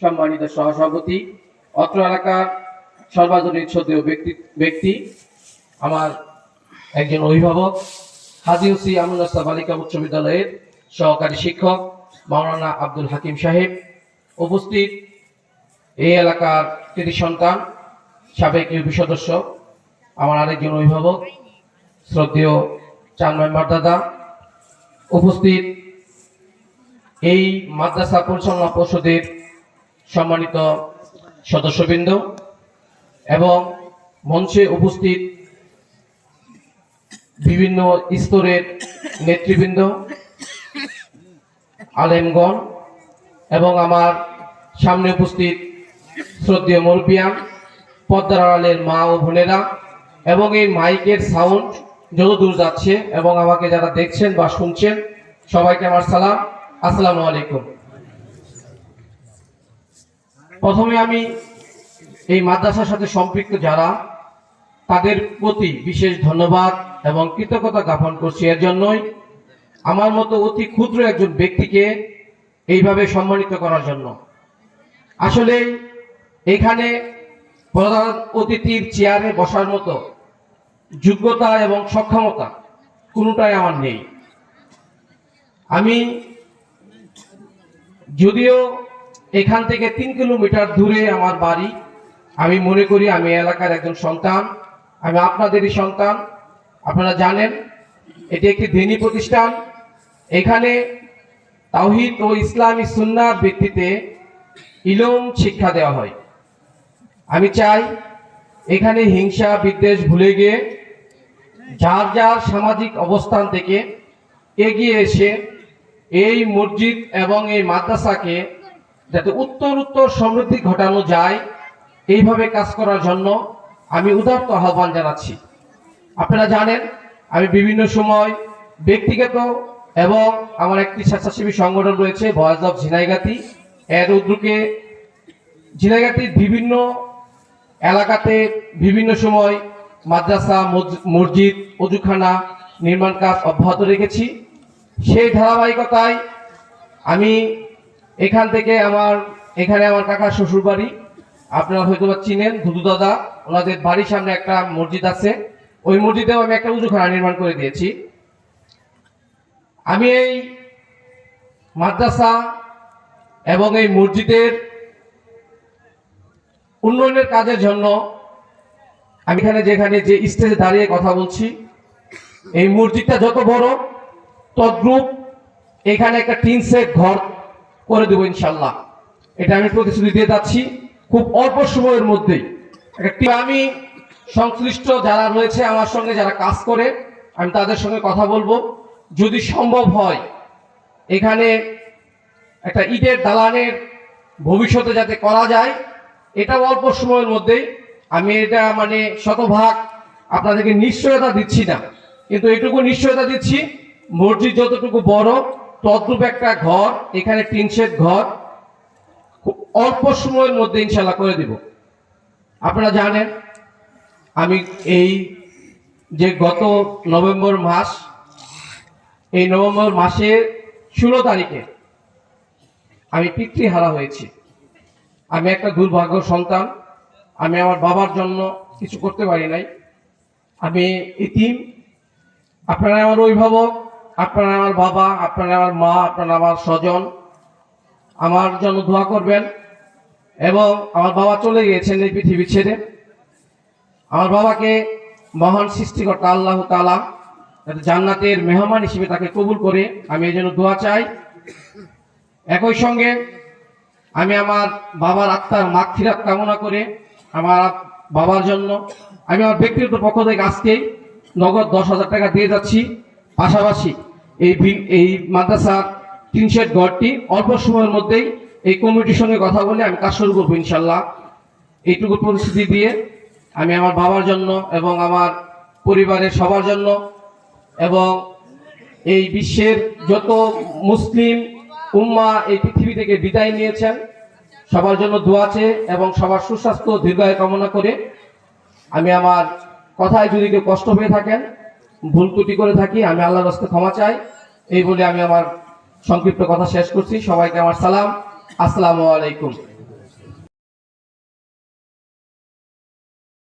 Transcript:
সম্মানিত সহসভাপতি, অত্র এলাকার সর্বজনীন শ্রদ্ধেয় ব্যক্তি ব্যক্তি, আমার একজন অভিভাবক হাজি হুসি আমুল্লাহ বালিকা উচ্চ বিদ্যালয়ের সহকারী শিক্ষক, মাওলানা আব্দুল হাকিম সাহেব উপস্থিত। এই এলাকার কৃতি সন্তান, সাবেক ইউপি সদস্য, আমার আরেকজন অভিভাবক, শ্রদ্ধেয় চার মেম্বার দাদা উপস্থিত। এই মাদ্রাসা পরিচালনা পর্ষদের সম্মানিত সদস্যবৃন্দ এবং মঞ্চে উপস্থিত বিভিন্ন স্তরের নেতৃবৃন্দ, আলেমগণ এবং আমার সামনে উপস্থিত শ্রদ্ধেয় মুরব্বিয়ান, পদ্মার আড়ালের মা ও বোনেরা এবং এই মাইকের সাউন্ড যত দূর যাচ্ছে এবং আমাকে যারা দেখছেন বা শুনছেন, সবাইকে আমার সালাম। আসসালামু আলাইকুম। প্রথমে আমি এই মাদ্রাসার সাথে সম্পৃক্ত যারা, তাদের প্রতি বিশেষ ধন্যবাদ এবং কৃতজ্ঞতা জ্ঞাপন করছি। এর জন্যই আমার মতো অতি ক্ষুদ্র একজন ব্যক্তিকে এইভাবে সম্মানিত করার জন্য। আসলে এখানে প্রধান অতিথির চেয়ারে বসার মতো যোগ্যতা এবং সক্ষমতা কোনোটাই আমার নেই। আমি যদিও এখান থেকে তিন কিলোমিটার দূরে আমার বাড়ি। আমি মনে করি আমি এলাকার একজন সন্তান। আমি আপনাদেরই সন্তান। আপনারা জানেন, এটি একটি দিনী প্রতিষ্ঠান। এখানে তাওহিদ ও ইসলামী সুন্নার ভিত্তিতে ইলম শিক্ষা দেওয়া হয়। আমি চাই এখানে হিংসা, বিদ্বেষ ভুলে গিয়ে যার যার সামাজিক অবস্থান থেকে এগিয়ে এসে এই মসজিদ এবং এই মাদ্রাসাকে যাতে উত্তর উত্তর সমৃদ্ধি ঘটানো যায়, এইভাবে কাজ করার জন্য আমি উদার্ত আহ্বান জানাচ্ছি। আপনারা জানেন, আমি বিভিন্ন সময় ব্যক্তিগত এবং আমার একটি স্বেচ্ছাসেবী সংগঠন রয়েছে ভয়েস অফ ঝিনাইগাতি এর উদ্যোগে ঝিনাইগাতির বিভিন্ন এলাকাতে বিভিন্ন সময় মাদ্রাসা মসজিদ, অজুখানা নির্মাণ কাজ অব্যাহত রেখেছি। সেই ধারাবাহিকতায় আমি এখান থেকে আমার, এখানে আমার কাকা শ্বশুর বাড়ি আপনারা হয়তো বা চিনেন, ধুধু দাদা, ওনাদের বাড়ির সামনে একটা মসজিদ আছে। ওই মসজিদেও আমি একটা উজুখানা নির্মাণ করে দিয়েছি। আমি এই মাদ্রাসা এবং এই মসজিদের উন্নয়নের কাজের জন্য আমি এখানে যেখানে যে স্টেজে দাঁড়িয়ে কথা বলছি, এই মসজিদটা যত বড়, তদ্রুপ এখানে একটা টিন সেট ঘর করে দেবো ইনশাল্লাহ এটা আমি প্রতিশ্রুতি দিয়ে যাচ্ছি খুব অল্প সময়ের মধ্যেই। একটি আমি সংশ্লিষ্ট যারা রয়েছে আমার সঙ্গে যারা কাজ করে, আমি তাদের সঙ্গে কথা বলব। যদি সম্ভব হয়, এখানে একটা ইটের দালানের ভবিষ্যতে যাতে করা যায়, এটাও অল্প সময়ের মধ্যেই। আমি এটা মানে শতভাগ আপনাদেরকে নিশ্চয়তা দিচ্ছি না। কিন্তু এটুকু নিশ্চয়তা দিচ্ছি, মসজিদ যতটুকু বড় তদ্রূপ একটা ঘর, এখানে টিন শেড ঘর অল্প সময়ের মধ্যে ইনশাল্লাহ করে দিব। আপনারা জানেন, আমি এই যে গত নভেম্বর মাস, এই নভেম্বর মাসের ষোলো তারিখে আমি পিতৃহারা হয়েছি। আমি একটা দুর্ভাগ্য সন্তান, আমি আমার বাবার জন্য কিছু করতে পারি নাই। আমি ইতিম আপনারা আমার অভিভাবক আপনারা আমার বাবা, আপনারা আমার মা, আপনারা আমার স্বজন, আমার জন্য দোয়া করবেন এবং আমার বাবা চলে গিয়েছেন এই পৃথিবী ছেড়ে। আমার বাবাকে মহান সৃষ্টিকর্তা আল্লাহ তালা জান্নাতের মেহমান হিসেবে তাকে কবুল করে, আমি এই জন্য দোয়া চাই। একই সঙ্গে আমি আমার বাবার আত্মার মাগফিরাত কামনা করে আমার বাবার জন্য, আমি আমার ব্যক্তিগত পক্ষ থেকে আজকেই নগদ দশ হাজার টাকা দিয়ে যাচ্ছি। পাশাপাশি এই এই মাদ্রাসার তিন শেড ঘরটি অল্প সময়ের মধ্যেই এই কমিটির সঙ্গে কথা বলে আমি কাজ শুরু করব ইনশাল্লাহ। এইটুকু পরিস্থিতি দিয়ে আমি আমার বাবার জন্য এবং আমার পরিবারের সবার জন্য এবং এই বিশ্বের যত মুসলিম উম্মা এই পৃথিবী থেকে বিদায় নিয়েছেন, সবার জন্য দোয়া এবং সবার সুস্বাস্থ্য দীর্ঘায়ু কামনা করে আমি আমার কথায় যদি কেউ কষ্ট হয়ে থাকেন ভুল ত্রুটি করে থাকি, আমি আল্লাহর রাস্তে ক্ষমা চাই। এই বলে আমি আমার সংক্ষিপ্ত কথা শেষ করছি। সবাইকে আমার সালাম। আসসালামু আলাইকুম।